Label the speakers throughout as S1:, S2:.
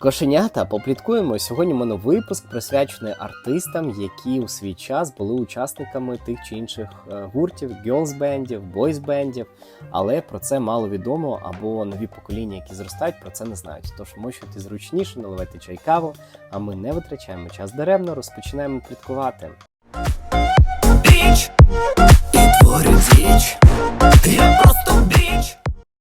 S1: Кошенята, попліткуємо. Сьогодні мене випуск присвячений артистам, які у свій час були учасниками тих чи інших е, гуртів, гьолз-бендів, бойз-бендів. Але про це мало відомо, або нові покоління, які зростають, про це не знають. Тож мощуйте зручніше, наливайте чай каву, а ми не витрачаємо час даремно, розпочинаємо пліткувати.
S2: Біч діч. Я просто біч.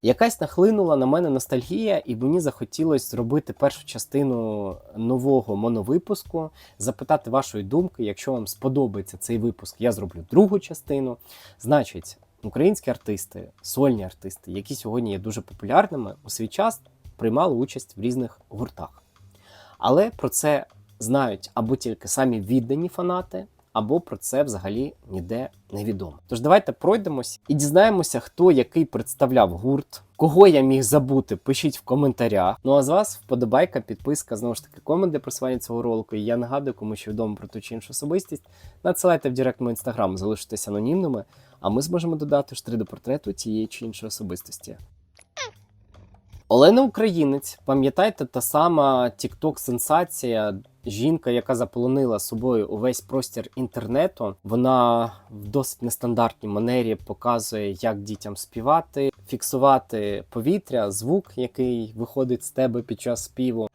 S1: Якась нахлинула на мене ностальгія, і мені захотілося зробити першу частину нового моновипуску, запитати вашої думки. Якщо вам сподобається цей випуск, я зроблю другу частину. Значить, українські артисти, сольні артисти, які сьогодні є дуже популярними, у свій час приймали участь в різних гуртах. Але про це знають або тільки самі віддані фанати, або про це взагалі ніде не відомо. Тож давайте пройдемось і дізнаємося, хто який представляв гурт. Кого я міг забути, пишіть в коментарях. Ну а з вас вподобайка, підписка, знову ж таки, комент для просування цього ролику. І я нагадую, кому що відомо про ту чи іншу особистість. Надсилайте в директ мого інстаграм, залишитесь анонімними, а ми зможемо додати штри до портрету тієї чи іншої особистості. Олена Українець, пам'ятаєте, та сама тікток сенсація жінка, яка заполонила собою увесь простір інтернету. Вона в досить нестандартній манері показує, як дітям співати, фіксувати повітря, звук, який виходить з тебе під час співу.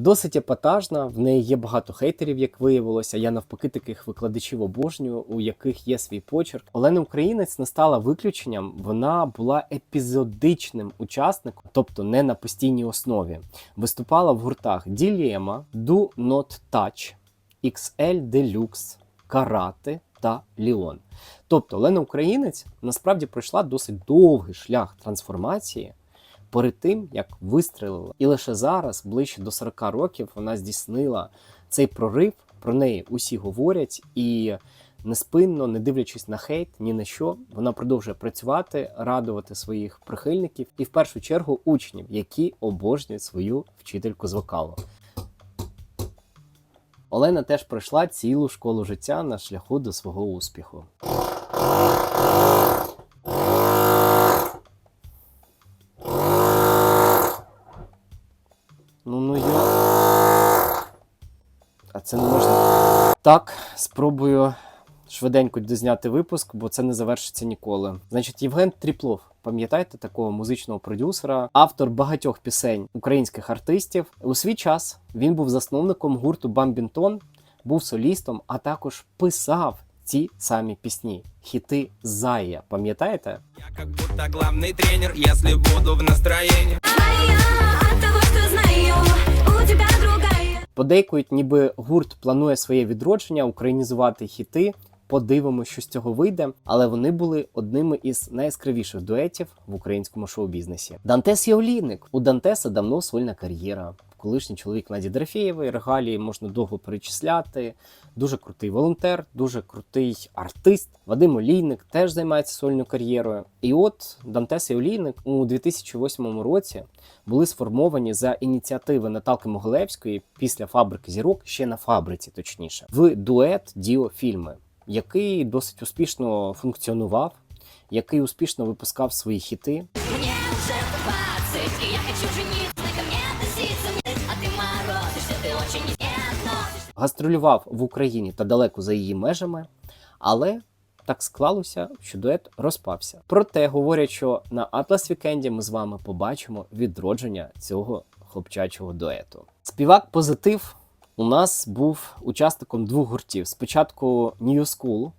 S1: Досить епатажна, в неї є багато хейтерів, як виявилося. Я навпаки таких викладачів обожнюю, у яких є свій почерк. Олена Українець не стала виключенням. Вона була епізодичним учасником, тобто не на постійній основі. Виступала в гуртах Ділема, Do Not Touch, XL Deluxe, Карати та Ліон. Тобто Олена Українець насправді пройшла досить довгий шлях трансформації перед тим, як вистрелила. І лише зараз, ближче до 40 років, вона здійснила цей прорив. Про неї усі говорять і неспинно, не дивлячись на хейт, ні на що, вона продовжує працювати, радувати своїх прихильників і в першу чергу учнів, які обожнюють свою вчительку з вокалу. Олена теж пройшла цілу школу життя на шляху до свого успіху. Це не можна. Так, спробую швиденько дозняти випуск, бо це не завершиться ніколи. Значить, Євген Тріплов, пам'ятаєте такого музичного продюсера, автор багатьох пісень українських артистів. У свій час він був засновником гурту Бамбінтон, був солістом, а також писав ці самі пісні. Хіти Зая, пам'ятаєте?
S2: Я как будто главный тренер, если буду в настроении.
S1: Подейкують, ніби гурт планує своє відродження, українізувати хіти. Подивимось, що з цього вийде, але вони були одними із найяскравіших дуетів в українському шоу-бізнесі. Дантес і У Дантеса давно сольна кар'єра. Колишній чоловік Наді Дорофєєвої, регалії можна довго перечисляти. Дуже крутий волонтер, дуже крутий артист. Вадим Олійник теж займається сольною кар'єрою. І от Дантес і Олійник у 2008 році були сформовані за ініціативи Наталки Могилевської після фабрики зірок, ще на фабриці, точніше, в дует Діо фільми, який досить успішно функціонував, який успішно випускав свої хіти. Гастролював в Україні та далеко за її межами, але так склалося, що дует розпався. Проте говорять, що на Атлас Вікенді ми з вами побачимо відродження цього хлопчачого дуету. Співак позитив у нас був учасником двох гуртів. Спочатку New School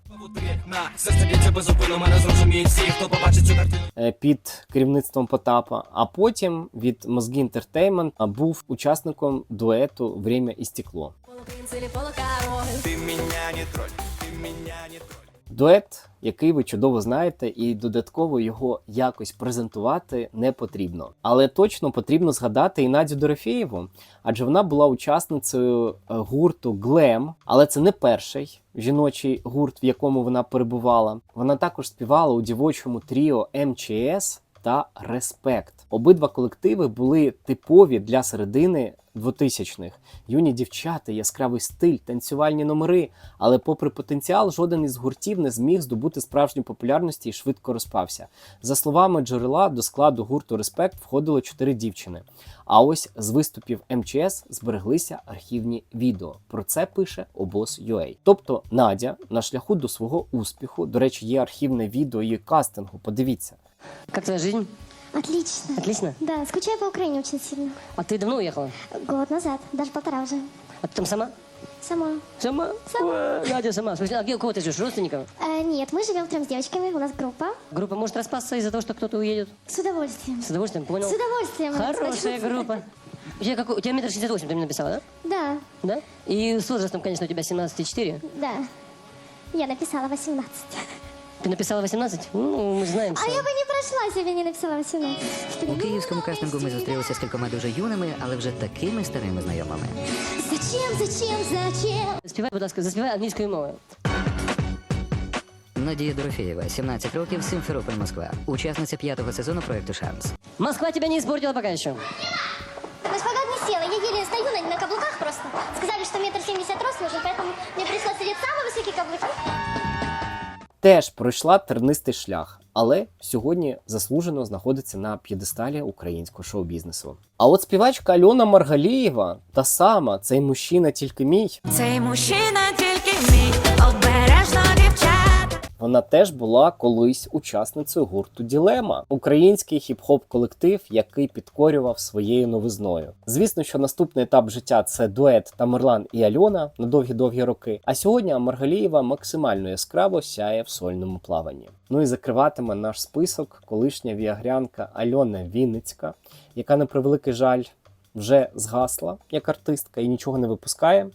S1: е, під керівництвом Потапа, а потім від Мозги Entertainment був учасником дуету Время і стекло. Дует, який ви чудово знаєте, і додатково його якось презентувати не потрібно. Але точно потрібно згадати і Надю Дорофєєву, адже вона була учасницею е, гурту Глем, але це не перший жіночий гурт, в якому вона перебувала. Вона також співала у дівочому тріо МЧС та Респект. Обидва колективи були типові для середини 2000-х. Юні дівчата, яскравий стиль, танцювальні номери. Але, попри потенціал, жоден із гуртів не зміг здобути справжню популярності і швидко розпався. За словами джерела, до складу гурту Респект входило чотири дівчини. А ось з виступів МЧС збереглися архівні відео. Про це пише обоз.ua. Тобто Надя на шляху до свого успіху. До речі, є архівне відео її кастингу. Подивіться.
S3: Жизнь?
S4: Отлично.
S3: Отлично.
S4: Да, скучаю по Украине очень сильно.
S3: А ты давно уехала?
S4: Год назад, даже полтора уже.
S3: А ты там сама?
S4: Сама.
S3: Сама? Ой, Надя сама. Слушай, а где у кого ты живешь? Родственников?
S4: Э, нет, мы живем трем с девочками, у нас группа.
S3: Группа может распасться из-за того, что кто-то уедет?
S4: С удовольствием.
S3: С удовольствием, понял?
S4: С удовольствием.
S3: Хорошая группа. У тебя, какой, у тебя метр шестьдесят восемь, ты мне написала, да?
S4: Да,
S3: Да? И с возрастом, конечно, у тебя 17,4.
S4: да. Я написала 18.
S3: Ты написала 18? Ну, мы знаем,
S4: А
S3: что...
S4: я бы не прошла, если бы не написала 18.
S5: У київському кастингу ми зустрілися з кількома дуже юними, але вже такими старими знайомими.
S4: Зачем, зачем, зачем?
S3: Співай, будь ласка, заспівай англійською мовою.
S5: Надія Дорофєєва, 17 років, Симферополь, Москва. Учасниця п'ятого сезону проекту Шанс.
S3: Москва тебя не испортила пока еще.
S1: Теж пройшла тернистий шлях, але сьогодні заслужено знаходиться на п'єдесталі українського шоу-бізнесу. А от співачка Альона Маргалієва, та сама, цей мужчина тільки мій,
S6: Цей мужчина тільки мій, обережно дівчата.
S1: Вона теж була колись учасницею гурту Ділема, український хіп-хоп колектив, який підкорював своєю новизною. Звісно, що наступний етап життя це дует Тамерлан і Альона на довгі-довгі роки. А сьогодні Маргалієва максимально яскраво сяє в сольному плаванні. Ну і закриватиме наш список колишня віагрянка Альона Вінницька, яка на превеликий жаль вже згасла як артистка і нічого не випускає.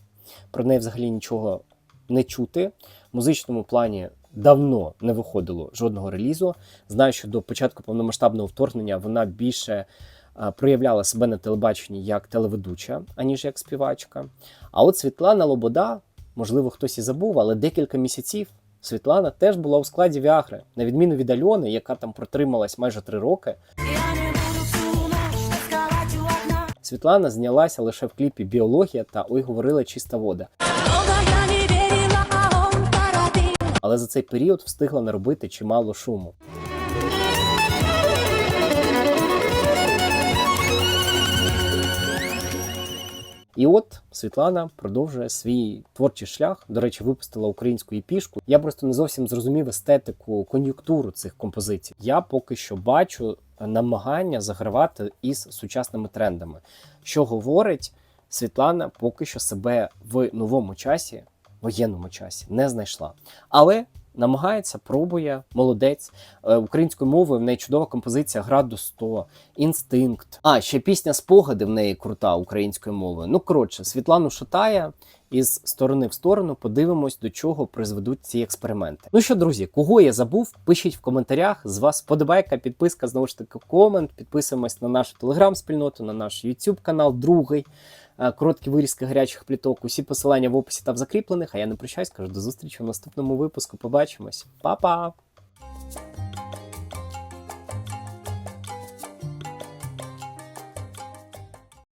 S1: Про неї взагалі нічого не чути. В музичному плані давно не виходило жодного релізу. Знаю, що до початку повномасштабного вторгнення вона більше проявляла себе на телебаченні як телеведуча, аніж як співачка. А от Світлана Лобода, можливо, хтось і забув, але декілька місяців Світлана теж була у складі Віагри, на відміну від Альони, яка там протрималась майже три роки. Світлана знялася лише в кліпі Біологія та Ой говорила чиста вода. Але за цей період встигла наробити чимало шуму. І от Світлана продовжує свій творчий шлях. До речі, випустила українську епішку. Я просто не зовсім зрозумів естетику, кон'юнктуру цих композицій. Я поки що бачу намагання загравати із сучасними трендами, що говорить Світлана поки що себе в новому часі, воєнному часі, не знайшла. Але намагається, пробує, молодець. Е, Українською мовою в неї чудова композиція Градус 100, інстинкт. А ще пісня спогади в неї крута українською мовою. Ну коротше, Світлану шатає. Із сторони в сторону подивимось, до чого призведуть ці експерименти. Ну що, друзі, кого я забув? Пишіть в коментарях. З вас подобайка, підписка, знову ж таки, комент. Підписуємось на нашу телеграм-спільноту, на наш YouTube канал, другий. Е, Короткі вирізки гарячих пліток. Усі посилання в описі та в закріплених. А я не прощаюсь, кажу до зустрічі в наступному випуску. Побачимось. Па-па!